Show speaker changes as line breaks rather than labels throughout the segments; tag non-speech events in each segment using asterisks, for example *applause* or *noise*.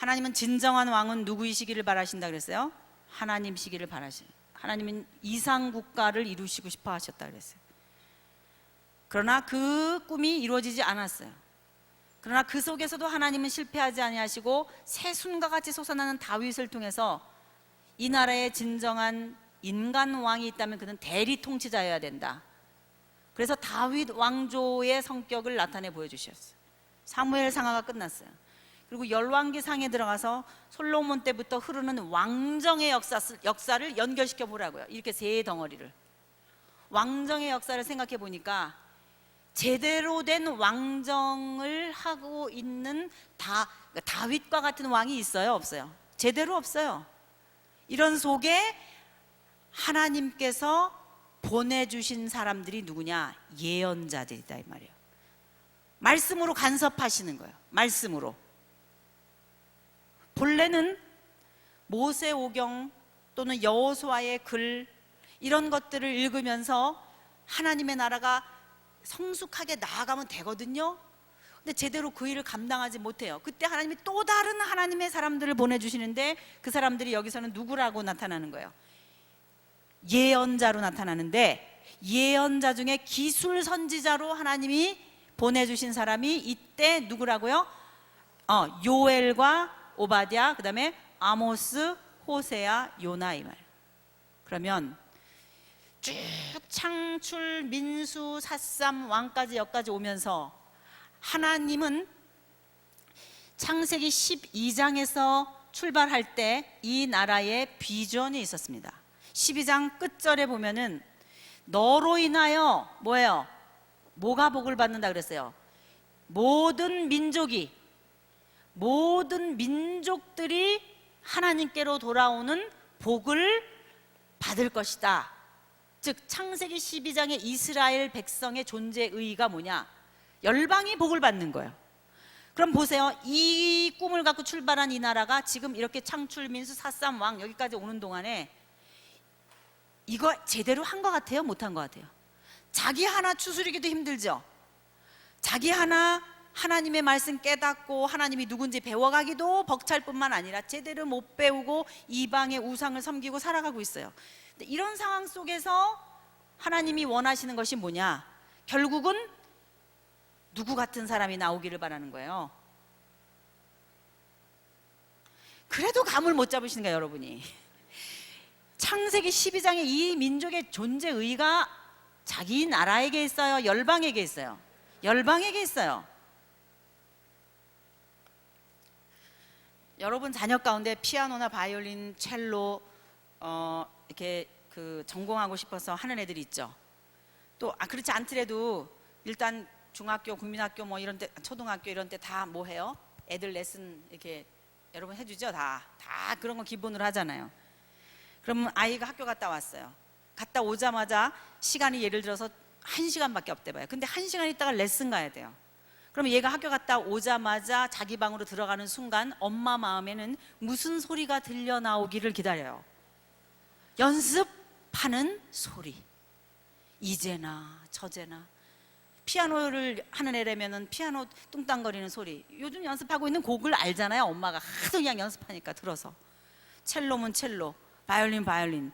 하나님은 진정한 왕은 누구이시기를 바라신다 그랬어요? 하나님시기를 바라시. 하나님은 이상 국가를 이루시고 싶어 하셨다 그랬어요. 그러나 그 꿈이 이루어지지 않았어요. 그러나 그 속에서도 하나님은 실패하지 아니하시고 새 순과 같이 솟아나는 다윗을 통해서 이 나라의 진정한 인간 왕이 있다면 그는 대리 통치자여야 된다. 그래서 다윗 왕조의 성격을 나타내 보여주셨어요. 사무엘 상하가 끝났어요. 그리고 열왕기상에 들어가서 솔로몬 때부터 흐르는 왕정의 역사, 역사를 연결시켜 보라고요. 이렇게 세 덩어리를. 왕정의 역사를 생각해 보니까 제대로 된 왕정을 하고 있는 다, 다윗과 같은 왕이 있어요? 없어요? 제대로 없어요. 이런 속에 하나님께서 보내주신 사람들이 누구냐? 예언자들이다 이 말이에요. 말씀으로 간섭하시는 거예요. 말씀으로. 본래는 모세오경 또는 여호수아의 글 이런 것들을 읽으면서 하나님의 나라가 성숙하게 나아가면 되거든요. 근데 제대로 그 일을 감당하지 못해요. 그때 하나님이 또 다른 하나님의 사람들을 보내주시는데 그 사람들이 여기서는 누구라고 나타나는 거예요. 예언자로 나타나는데 예언자 중에 기술 선지자로 하나님이 보내주신 사람이 이때 누구라고요? 어, 요엘과 오바댜, 그다음에 아모스, 호세아, 요나 이 말. 그러면 쭉 창출, 민수, 사삼, 왕까지 여기까지 오면서 하나님은 창세기 12장에서 출발할 때 이 나라의 비전이 있었습니다. 12장 끝절에 보면은 너로 인하여 뭐예요? 뭐가 복을 받는다 그랬어요? 모든 민족이 모든 민족들이 하나님께로 돌아오는 복을 받을 것이다. 즉 창세기 12장의 이스라엘 백성의 존재 의의가 뭐냐? 열방이 복을 받는 거예요. 그럼 보세요. 이 꿈을 갖고 출발한 이 나라가 지금 이렇게 창출 민수 사삼 왕 여기까지 오는 동안에 이거 제대로 한 것 같아요? 못한 것 같아요? 자기 하나 추스리기도 힘들죠. 자기 하나 하나님의 말씀 깨닫고 하나님이 누군지 배워가기도 벅찰 뿐만 아니라 제대로 못 배우고 이방의 우상을 섬기고 살아가고 있어요. 이런 상황 속에서 하나님이 원하시는 것이 뭐냐? 결국은 누구 같은 사람이 나오기를 바라는 거예요. 그래도 감을 못 잡으시는 거예요, 여러분이. 창세기 12장의 이 민족의 존재 의가 자기 나라에게 있어요, 열방에게 있어요. 열방에게 있어요. 여러분 자녀 가운데 피아노나 바이올린, 첼로 어, 이렇게 그 전공하고 싶어서 하는 애들이 있죠. 또 아, 그렇지 않더라도 일단 중학교, 국민학교 뭐 이런 때 초등학교 이런 때 다 뭐 해요? 애들 레슨 이렇게 여러분 해주죠 다. 다 그런 거 기본으로 하잖아요. 그러면 아이가 학교 갔다 왔어요. 갔다 오자마자 시간이 예를 들어서 한 시간밖에 없대 봐요. 근데 한 시간 있다가 레슨 가야 돼요. 그러면 얘가 학교 갔다 오자마자 자기 방으로 들어가는 순간 엄마 마음에는 무슨 소리가 들려 나오기를 기다려요. 연습하는 소리. 이제나 저제나 피아노를 하는 애라면은 피아노 뚱땅거리는 소리. 요즘 연습하고 있는 곡을 알잖아요. 엄마가 하도 그냥 연습하니까 들어서. 첼로면 첼로, 바이올린 바이올린.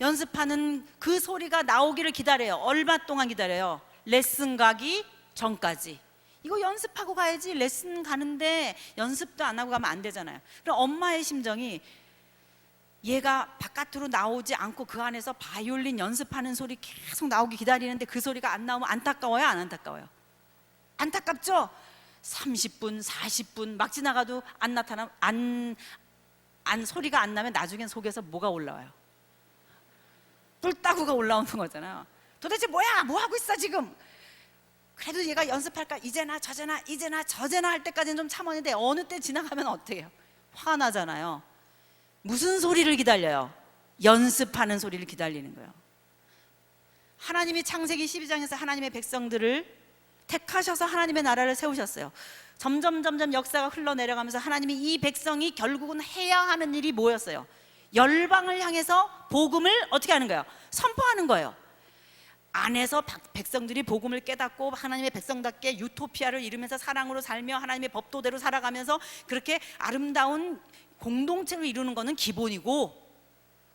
연습하는 그 소리가 나오기를 기다려요. 얼마 동안 기다려요? 레슨 가기 전까지. 이거 연습하고 가야지 레슨 가는데 연습도 안 하고 가면 안 되잖아요. 그럼 엄마의 심정이 얘가 바깥으로 나오지 않고 그 안에서 바이올린 연습하는 소리 계속 나오기 기다리는데 그 소리가 안 나오면 안타까워요, 안 안타까워요? 안타깝죠? 30분, 40분 막 지나가도 안 나타나 안, 안 소리가 안 나면 나중엔 속에서 뭐가 올라와요? 뿔따구가 올라오는 거잖아요. 도대체 뭐야? 뭐 하고 있어 지금? 그래도 얘가 연습할까? 이제나 저제나 이제나 저제나 할 때까지는 좀 참았는데 어느 때 지나가면 어때요? 화가 나잖아요. 무슨 소리를 기다려요? 연습하는 소리를 기다리는 거예요. 하나님이 창세기 12장에서 하나님의 백성들을 택하셔서 하나님의 나라를 세우셨어요. 점점 점점 역사가 흘러내려가면서 하나님이 이 백성이 결국은 해야 하는 일이 뭐였어요? 열방을 향해서 복음을 어떻게 하는 거예요? 선포하는 거예요. 안에서 박- 백성들이 복음을 깨닫고 하나님의 백성답게 유토피아를 이루면서 사랑으로 살며 하나님의 법도대로 살아가면서 그렇게 아름다운 공동체를 이루는 것은 기본이고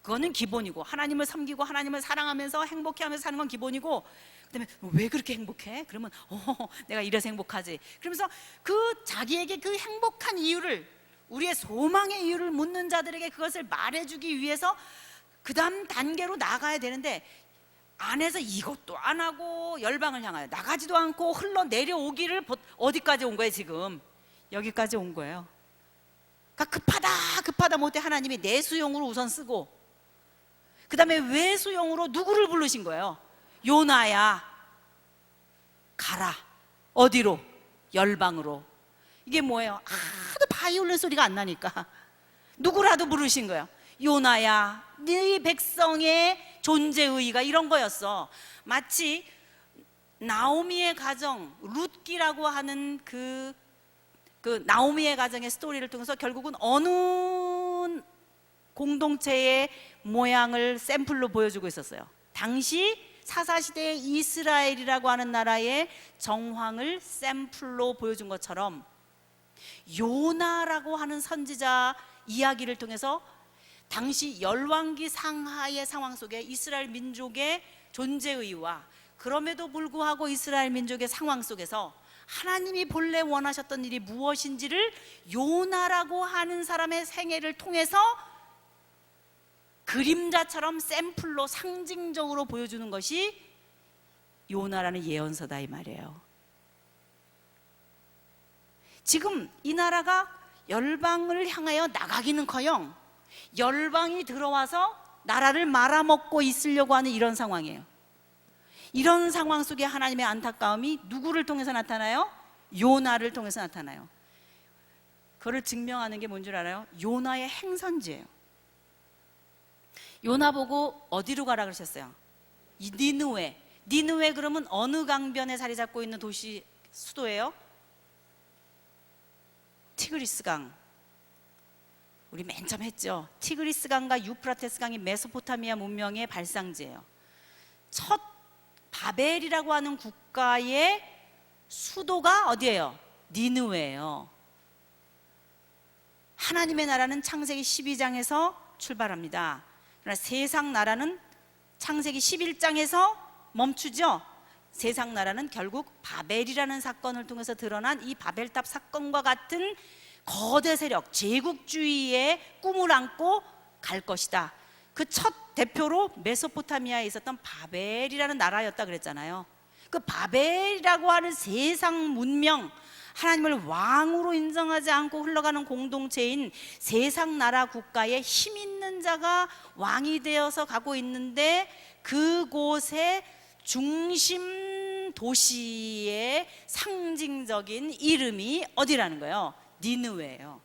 그거는 기본이고 하나님을 섬기고 하나님을 사랑하면서 행복해 하면서 사는 건 기본이고 그다음에 왜 그렇게 행복해? 그러면 *laughs* 어 내가 이래서 행복하지. 그러면서 그 자기에게 그 행복한 이유를 우리의 소망의 이유를 묻는 자들에게 그것을 말해주기 위해서 그 다음 단계로 나가야 되는데 안에서 이것도 안 하고 열방을 향하여 나가지도 않고 흘러 내려오기를 보- 어디까지 온 거예요 지금 여기까지 온 거예요. 그러니까 급하다 급하다 못해 하나님이 내수용으로 우선 쓰고 그 다음에 외수용으로 누구를 부르신 거예요? 요나야 가라 어디로? 열방으로 이게 뭐예요? 하도 바이올린 소리가 안 나니까 누구라도 부르신 거예요 요나야 네 백성의 존재 의의가 이런 거였어 마치 나오미의 가정 룻기라고 하는 그, 그 나오미의 가정의 스토리를 통해서 결국은 어느 공동체의 모양을 샘플로 보여주고 있었어요. 당시 사사시대의 이스라엘이라고 하는 나라의 정황을 샘플로 보여준 것처럼 요나라고 하는 선지자 이야기를 통해서 당시 열왕기 상하의 상황 속에 이스라엘 민족의 존재의와 그럼에도 불구하고 이스라엘 민족의 상황 속에서 하나님이 본래 원하셨던 일이 무엇인지를 요나라고 하는 사람의 생애를 통해서 그림자처럼 샘플로 상징적으로 보여주는 것이 요나라는 예언서다 이 말이에요. 지금 이 나라가 열방을 향하여 나가기는커녕 열방이 들어와서 나라를 말아먹고 있으려고 하는 이런 상황이에요. 이런 상황 속에 하나님의 안타까움이 누구를 통해서 나타나요? 요나를 통해서 나타나요. 그를 증명하는 게 뭔 줄 알아요? 요나의 행선지예요. 요나 보고 어디로 가라 그러셨어요? 이 니느웨. 니느웨 그러면 어느 강변에 자리 잡고 있는 도시 수도예요? 티그리스 강. 우리 맨 처음 했죠. 티그리스 강과 유프라테스 강이 메소포타미아 문명의 발상지예요. 첫 바벨이라고 하는 국가의 수도가 어디예요? 니느웨예요. 하나님의 나라는 창세기 12장에서 출발합니다. 그러나 세상 나라는 창세기 11장에서 멈추죠. 세상 나라는 결국 바벨이라는 사건을 통해서 드러난 이 바벨탑 사건과 같은 거대 세력, 제국주의의 꿈을 안고 갈 것이다. 그 첫 대표로 메소포타미아에 있었던 바벨이라는 나라였다 그랬잖아요. 그 바벨이라고 하는 세상 문명, 하나님을 왕으로 인정하지 않고 흘러가는 공동체인 세상 나라 국가에 힘 있는 자가 왕이 되어서 가고 있는데 그곳의 중심 도시의 상징적인 이름이 어디라는 거예요? 니느웨예요.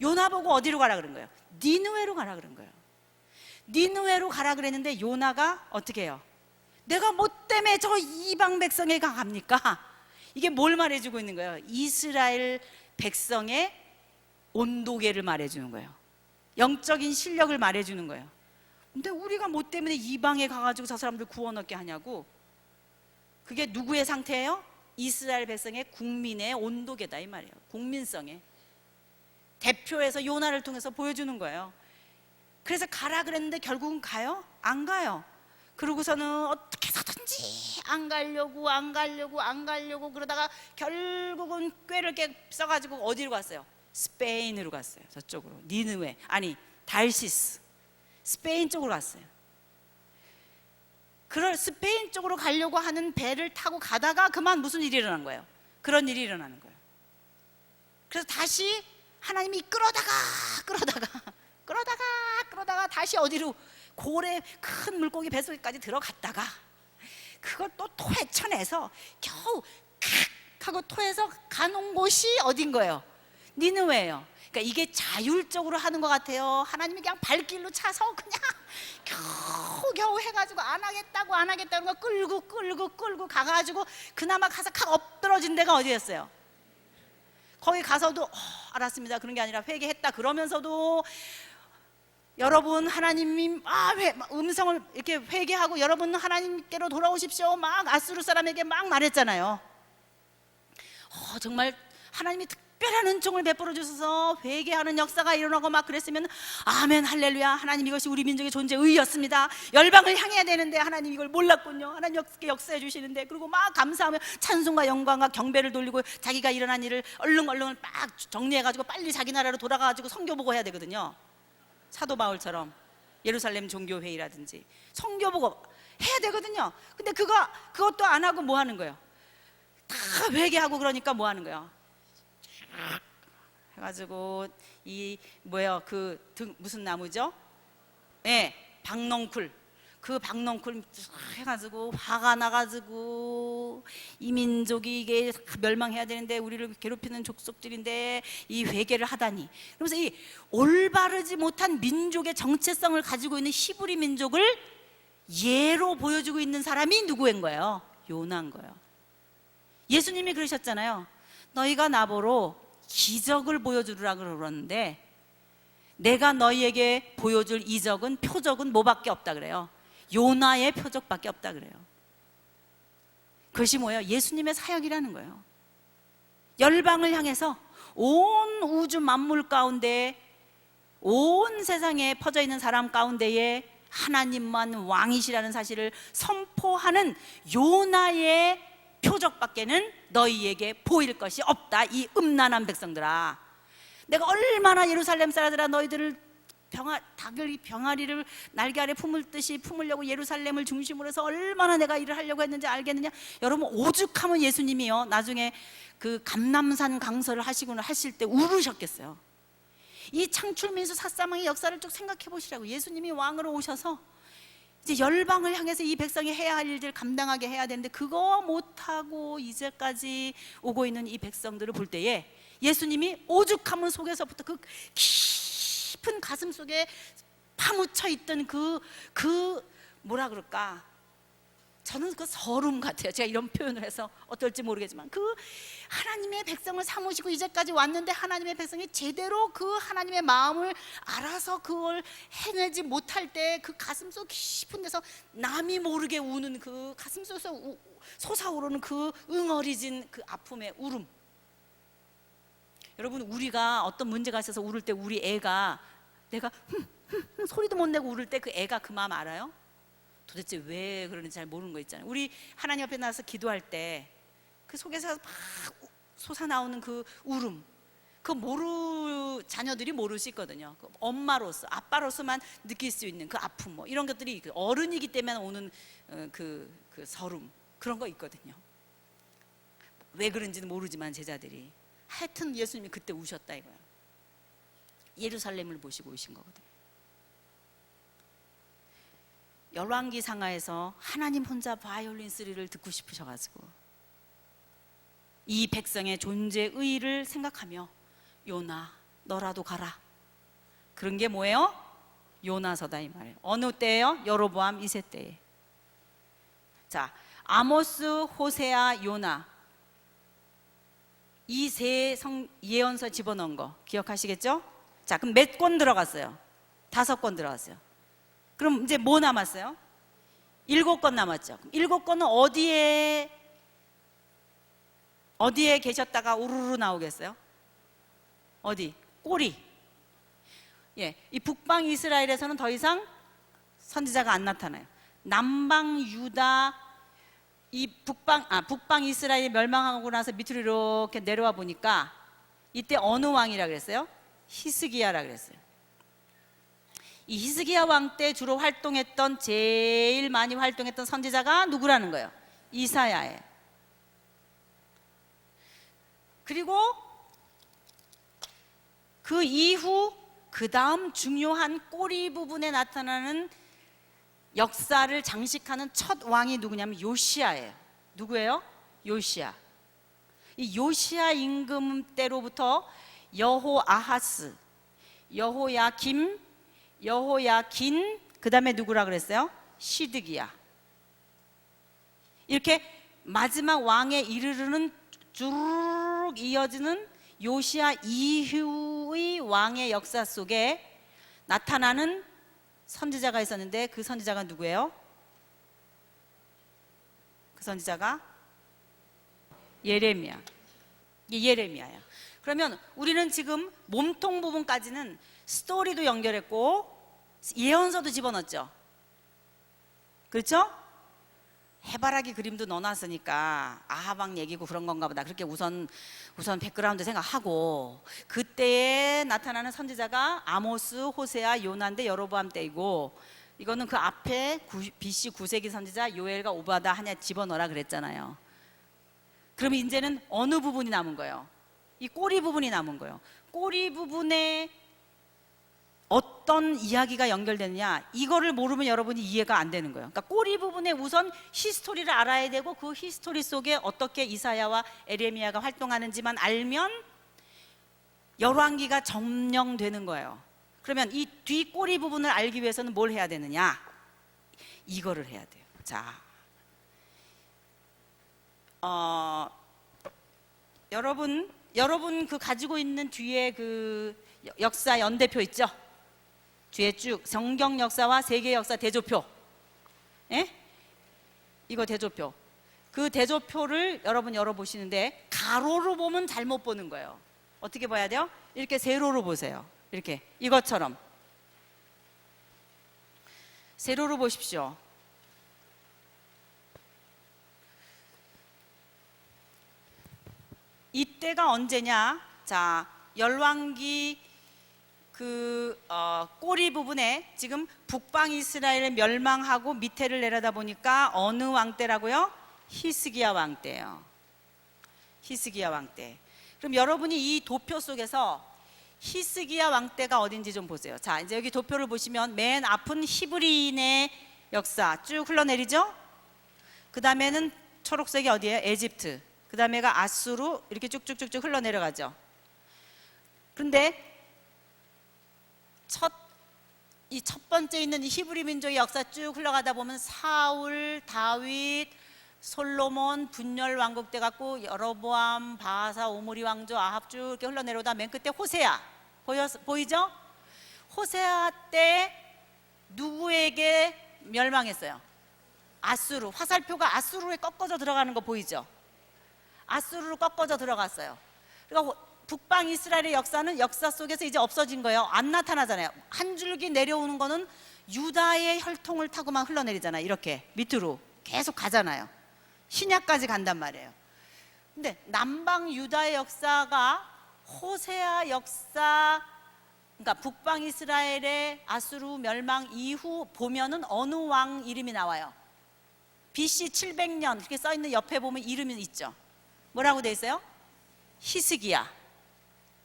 요나 보고 어디로 가라 그런 거예요? 니느웨로 가라 그런 거예요. 니느웨로 가라 그랬는데 요나가 어떻게 해요? 내가 뭐 때문에 저 이방 백성에 갑니까? 이게 뭘 말해주고 있는 거예요? 이스라엘 백성의 온도계를 말해주는 거예요. 영적인 실력을 말해주는 거예요. 근데 우리가 뭐 때문에 이방에 가가지고 저 사람들 구원 얻게 하냐고. 그게 누구의 상태예요? 이스라엘 백성의 국민의 온도계다 이 말이에요. 국민성의 대표에서 요나를 통해서 보여주는 거예요. 그래서 가라 그랬는데 결국은 가요? 안 가요. 그러고서는 어떻게 해서든지 안 가려고 안 가려고 안 가려고 그러다가 결국은 꾀를 깨 써가지고 어디로 갔어요? 스페인으로 갔어요. 저쪽으로 니느웨 아니 달시스 스페인 쪽으로 갔어요. 그럴 스페인 쪽으로 가려고 하는 배를 타고 가다가 그만 무슨 일이 일어난 거예요? 그런 일이 일어나는 거예요. 그래서 다시 하나님이 끌어다가 끌어다가 *laughs* 끌어다가 끌어다가 다시 어디로 고래 큰 물고기 뱃속에까지 들어갔다가 그걸 또 토해 쳐내서 겨우 칵 하고 토해서 가놓은 곳이 어딘 거예요? 니느웨예요. 그러니까 이게 자율적으로 하는 것 같아요. 하나님이 그냥 발길로 차서 그냥 겨우 겨우 해가지고 안 하겠다고 안 하겠다는 거 끌고 끌고 끌고 가가지고 그나마 가서 칵 엎드러진 데가 어디였어요? 거기 가서도 어, 알았습니다. 그런 게 아니라 회개했다 그러면서도 여러분 하나님이 막 회- 막 음성을 이렇게 회개하고 여러분 하나님께로 돌아오십시오. 막 아수르 사람에게 막 말했잖아요. 어, 정말 하나님이 특별한 은총을 베풀어 주셔서 회개하는 역사가 일어나고 막 그랬으면 아멘 할렐루야 하나님 이것이 우리 민족의 존재 의였습니다. 열방을 향해야 되는데 하나님 이걸 몰랐군요. 하나님 역- 역사해 주시는데 그리고 막 감사하며 찬송과 영광과 경배를 돌리고 자기가 일어난 일을 얼른 얼른 막 정리해 가지고 빨리 자기 나라로 돌아가 가지고 성교 보고 해야 되거든요. 사도 바울처럼 예루살렘 종교 회의라든지 성교 보고 해야 되거든요. 근데 그거 그것도 안 하고 뭐 하는 거예요? 다 회개하고 그러니까 뭐 하는 거예요? 해가지고 이 뭐예요? 그등 무슨 나무죠? 예, 박넝쿨. 그 박넝쿨 해가지고 화가 나가지고 이 민족이 이게 다 멸망해야 되는데 우리를 괴롭히는 족속들인데 이 회개를 하다니. 그러면서 이 올바르지 못한 민족의 정체성을 가지고 있는 히브리 민족을 예로 보여주고 있는 사람이 누구인 거예요? 요나인 거예요. 예수님이 그러셨잖아요. 너희가 나보러 기적을 보여주라 그러는데 내가 너희에게 보여줄 이적은 표적은 뭐밖에 없다 그래요. 요나의 표적밖에 없다 그래요. 그것이 뭐예요? 예수님의 사역이라는 거예요. 열방을 향해서 온 우주 만물 가운데 온 세상에 퍼져 있는 사람 가운데에 하나님만 왕이시라는 사실을 선포하는 요나의 표적밖에는 너희에게 보일 것이 없다. 이 음란한 백성들아. 내가 얼마나 예루살렘 사람들아 너희들을 병아, 닭을 병아리를 날개 아래 품을 듯이 품으려고 예루살렘을 중심으로 해서 얼마나 내가 일을 하려고 했는지 알겠느냐 여러분 오죽하면 예수님이요 나중에 그 감남산 강설을 하시고는 하실 때 울으셨겠어요 이 창출민수 사사망의 역사를 쭉 생각해 보시라고 예수님이 왕으로 오셔서 이제 열방을 향해서 이 백성이 해야 할 일들 감당하게 해야 되는데 그거 못하고 이제까지 오고 있는 이 백성들을 볼 때에 예수님이 오죽하면 속에서부터 그 깊은 가슴 속에 파묻혀 있던 그, 그 뭐라 그럴까 저는 그 서름 같아요. 제가 이런 표현을 해서 어떨지 모르겠지만 그 하나님의 백성을 사모시고 이제까지 왔는데 하나님의 백성이 제대로 그 하나님의 마음을 알아서 그걸 해내지 못할 때 그 가슴 속 깊은 데서 남이 모르게 우는 그 가슴 속에서 우- 솟아오르는 그 응어리진 그 아픔의 울음. 여러분 우리가 어떤 문제가 있어서 울을 때 우리 애가 내가 흠, 흠, 흠 소리도 못 내고 울을 때 그 애가 그 마음 알아요? 도대체 왜 그러는지 잘 모르는 거 있잖아요. 우리 하나님 앞에 나와서 기도할 때 그 속에서 막 우- 솟아 나오는 그 울음. 그 모르 자녀들이 모를 수 있거든요. 그 엄마로서 아빠로서만 느낄 수 있는 그 아픔 뭐 이런 것들이 그 어른이기 때문에 오는 어, 그, 그 서름 그런 거 있거든요. 왜 그런지는 모르지만 제자들이 하여튼 예수님이 그때 우셨다 이거야. 예루살렘을 보시고 오신 거거든요. 열왕기 상하에서 하나님 혼자 바이올린 소리를 듣고 싶으셔가지고 이 백성의 존재 의의를 생각하며 요나 너라도 가라 그런 게 뭐예요? 요나서다 이 말이에요 어느 때예요? 여로보암 2세 때에 자 아모스 호세아 요나 이세성 예언서 집어넣은 거 기억하시겠죠? 자 그럼 몇 권 들어갔어요? 다섯 권 들어갔어요 그럼 이제 뭐 남았어요? 일곱 권 남았죠. 일곱 권은 어디에 어디에 계셨다가 우르르 나오겠어요? 어디? 꼬리. 예, 이 북방 이스라엘에서는 더 이상 선지자가 안 나타나요. 남방 유다 이 북방 아 북방 이스라엘이 멸망하고 나서 밑으로 이렇게 내려와 보니까 이때 어느 왕이라 그랬어요? 히스기야라 그랬어요. 이 히스기야 왕 때 주로 활동했던 제일 많이 활동했던 선지자가 누구라는 거예요? 이사야예요. 그리고 그 이후 그 다음 중요한 꼬리 부분에 나타나는 역사를 장식하는 첫 왕이 누구냐면 요시아예요. 누구예요? 요시아. 이 요시아 임금 때로부터 여호 아하스, 여호야김, 여호야긴, 그 다음에 누구라 그랬어요? 시드기야. 이렇게 마지막 왕에 이르르는 쭉 이어지는 요시아 이후의 왕의 역사 속에 나타나는 선지자가 있었는데 그 선지자가 누구예요? 그 선지자가 예레미야. 예레미야야. 그러면 우리는 지금 몸통 부분까지는 스토리도 연결했고 예언서도 집어넣었죠. 그렇죠? 해바라기 그림도 넣어놨으니까 아하방 얘기고 그런 건가 보다. 그렇게 우선 우선 백그라운드 생각하고 그때에 나타나는 선지자가 아모스, 호세아, 요나인데 여로보암 때이고 이거는 그 앞에 구- BC 9세기 선지자 요엘과 오바다 하냐 집어넣어라 그랬잖아요. 그럼 이제는 어느 부분이 남은 거예요? 이 꼬리 부분이 남은 거예요. 꼬리 부분에 어떤 이야기가 연결되느냐 이거를 모르면 여러분이 이해가 안 되는 거예요. 그러니까 꼬리 부분에 우선 히스토리를 알아야 되고 그 히스토리 속에 어떻게 이사야와 에레미야가 활동하는지만 알면 열왕기가 점령되는 거예요. 그러면 이 뒤 꼬리 부분을 알기 위해서는 뭘 해야 되느냐? 이거를 해야 돼요. 자, 어, 여러분 여러분 그 가지고 있는 뒤에 그 여- 역사 연대표 있죠? 뒤에 쭉 성경 역사와 세계 역사 대조표. 예? 이거 대조표. 그 대조표를 여러분 열어 보시는데 가로로 보면 잘못 보는 거예요. 어떻게 봐야 돼요? 이렇게 세로로 보세요. 이렇게 이것처럼 세로로 보십시오. 이때가 언제냐? 자, 열왕기 그 어, 꼬리 부분에 지금 북방 이스라엘을 멸망하고 밑에를 내려다 보니까 어느 왕 때라고요? 히스기야 왕 때예요. 히스기야 왕 때. 그럼 여러분이 이 도표 속에서 히스기야 왕 때가 어딘지 좀 보세요. 자, 이제 여기 도표를 보시면 맨 앞은 히브리인의 역사 쭉 흘러내리죠? 그 다음에는 초록색이 어디예요? 에집트. 그 다음에가 아수르 이렇게 쭉쭉쭉쭉 흘러내려가죠. 그런데 첫 이 첫 번째 있는 이 히브리 민족의 역사 쭉 흘러가다 보면 사울, 다윗, 솔로몬, 분열 왕국 때 갖고 여로보암, 바사, 오므리 왕조, 아합 쭉 이렇게 흘러내려다 맨 끝에 호세아 보여 보이죠? 호세아 때 누구에게 멸망했어요? 아수르 화살표가 아수르에 꺾어져 들어가는 거 보이죠? 아수르로 꺾어져 들어갔어요. 그러니까 호- 북방 이스라엘의 역사는 역사 속에서 이제 없어진 거예요. 안 나타나잖아요. 한 줄기 내려오는 거는 유다의 혈통을 타고만 흘러내리잖아요. 이렇게 밑으로 계속 가잖아요. 신약까지 간단 말이에요. 근데 남방 유다의 역사가 호세아 역사 그러니까 북방 이스라엘의 아수르 멸망 이후 보면은 어느 왕 이름이 나와요. BC 700년 이렇게 써 있는 옆에 보면 이름이 있죠. 뭐라고 돼 있어요? 히스기야.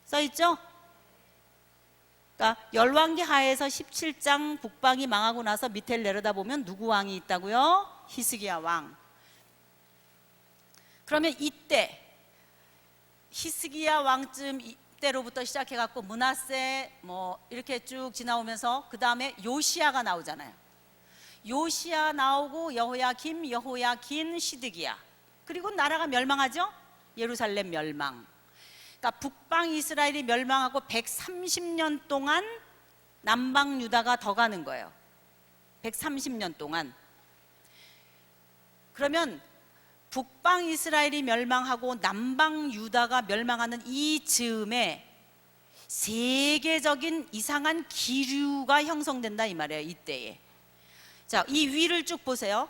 써 있죠? 그러니까 열왕기 하에서 17장 북방이 망하고 나서 밑에를 내려다 보면 누구 왕이 있다고요? 히스기야 왕. 그러면 이때 히스기야 왕쯤 이때로부터 시작해 갖고 문하세 뭐 이렇게 쭉 지나오면서 그 다음에 요시야가 나오잖아요. 요시야 나오고 여호야김, 여호야긴, 시드기야. 그리고 나라가 멸망하죠? 예루살렘 멸망. 그러니까 북방 이스라엘이 멸망하고 130년 동안 남방 유다가 더 가는 거예요. 130년 동안. 그러면 북방 이스라엘이 멸망하고 남방 유다가 멸망하는 이 즈음에 세계적인 이상한 기류가 형성된다 이 말이에요. 이때에. 자, 이 위를 쭉 보세요.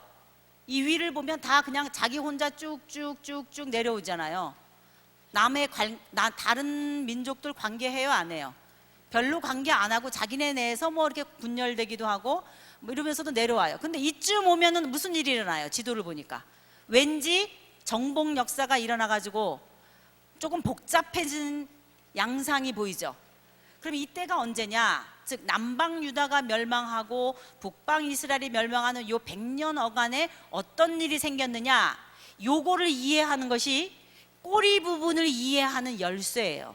이 위를 보면 다 그냥 자기 혼자 쭉쭉쭉쭉 내려오잖아요. 남의 관, 나 다른 민족들 관계해요 안 해요? 별로 관계 안 하고 자기네 내에서 뭐 이렇게 분열되기도 하고 뭐 이러면서도 내려와요. 근데 이쯤 오면은 무슨 일이 일어나요? 지도를 보니까 왠지 정복 역사가 일어나 가지고 조금 복잡해진 양상이 보이죠. 그럼 이때가 언제냐? 즉 남방 유다가 멸망하고 북방 이스라엘이 멸망하는 요 100년 어간에 어떤 일이 생겼느냐? 요거를 이해하는 것이 꼬리 부분을 이해하는 열쇠예요.